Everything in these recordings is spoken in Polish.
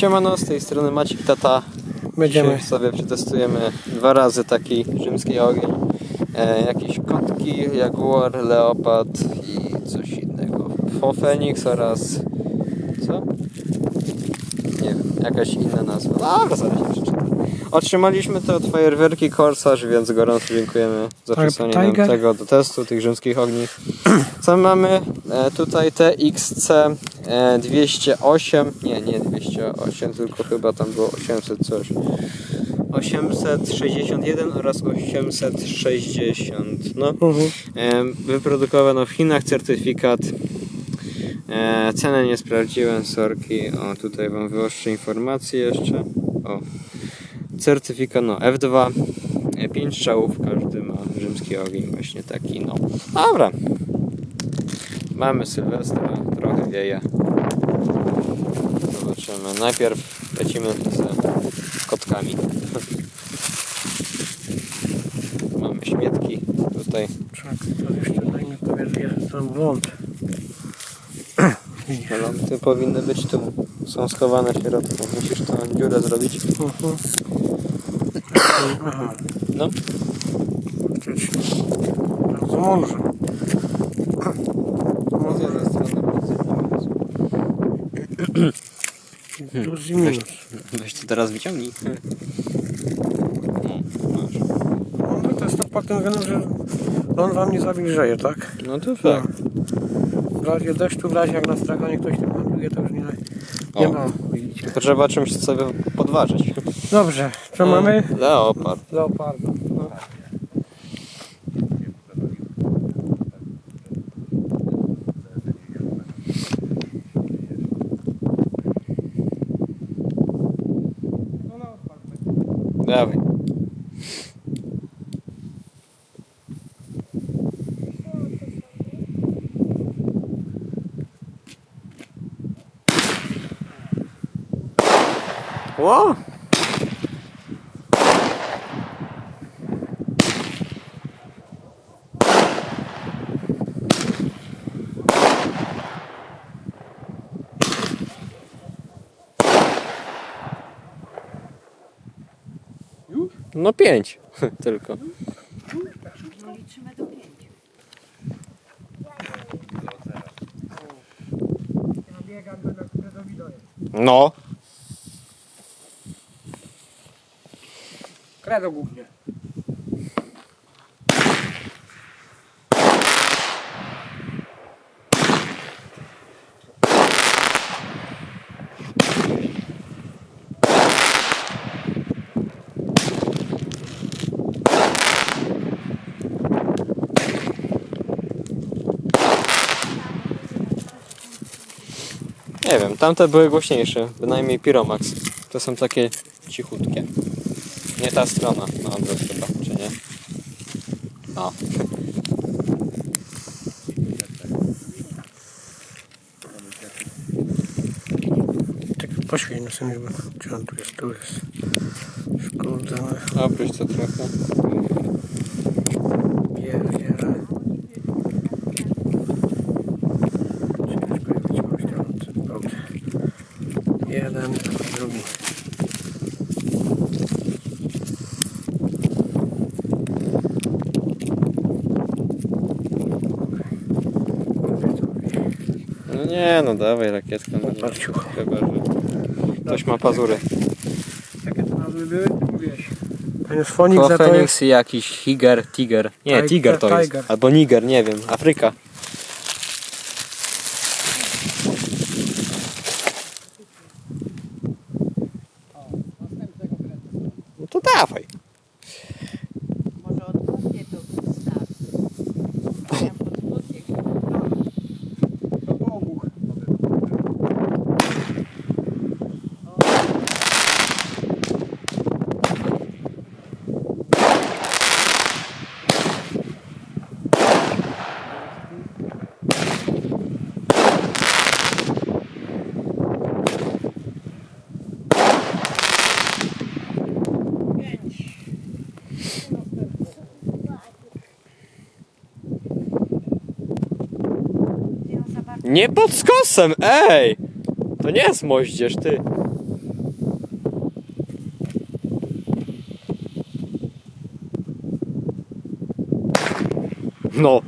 Siemano, z tej strony Maciek Tata. Będziemy. Dzisiaj sobie przetestujemy dwa razy taki rzymski ogień. E, jakieś kotki, jaguar, leopard i coś innego. Fofenix oraz... co? Nie wiem, jakaś inna nazwa. Dobra, zaraz się przeczytam. Otrzymaliśmy te od fajerwerki Corsage, więc gorąco dziękujemy za Ale przesłanie nam tego do testu, tych rzymskich ogni. Co mamy? E, tutaj TXC 208, nie, nie 208, tylko chyba tam było 800 coś. 861 oraz 860. No, Mhm. e, wyprodukowano w Chinach certyfikat. E, cenę nie sprawdziłem, sorki. O, tutaj wam wyoszczę informacje jeszcze. O, certyfikat no F2. 5 strzałów, każdy ma rzymski ogień, właśnie taki, no. Dobra. Mamy Sylwestra, trochę wieje. Zobaczymy. Najpierw lecimy z kotkami. Mamy śmietki tutaj. Czekaj, to jeszcze daj mi powiedz, jest tam błąd. Lampy powinny być tu. Są schowane w środku. Musisz tą dziurę zrobić. Mhm. Aha, No. faktycznie. Bardzo mądrze. Plus i minus. Weź to teraz wyciągnij. No, masz. No to jest to pod tym względem, że on wam nie zawilżeje, tak? No to tak. W razie deszczu, w razie jak na straganie ktoś tym handluje, to już nie, nie O. ma. Widzicie. Trzeba czymś sobie podważyć. Dobrze, co mamy? Leopard. Leoparda. Dawaj. Ło! No pięć tylko. No liczymy do pięciu. No. Kredo głównie. Nie wiem, tamte były głośniejsze, bynajmniej Pyromax. To są takie cichutkie. Nie ta strona, na odwrót chyba, czy nie? O. Tak poświeć na sobie, gdzie on tu jest, tu jest. Szkodzone. Obróć to trochę. Jeden, drugi. No nie, no dawaj rakietkę. No, ciuch. chyba, że ktoś ma pazury. Jakie to nazwy były? Mówiłeś. To jest Fonix, a to jest... Fenix i jakiś Higer, Tiger. Nie, Tiger, Tiger to jest. Tiger. Albo Niger, nie wiem. Afryka. Nie pod skosem, ej! To nie jest moździerz, ty. No.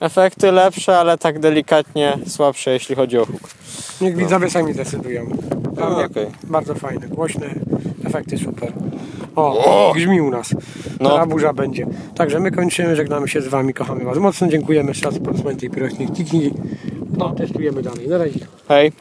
Efekty lepsze, ale tak delikatnie słabsze, jeśli chodzi o huk. Niech widzowie sami decydują. Dla No, mnie okej. Bardzo fajne, głośne, efekty super. O, grzmi u nas. No. No. burza będzie. Także my kończymy, żegnamy się z wami, kochamy was mocno, dziękujemy jeszcze raz producenty i pyrośnik Tiki. No, testujemy dalej. Na razie. Hej.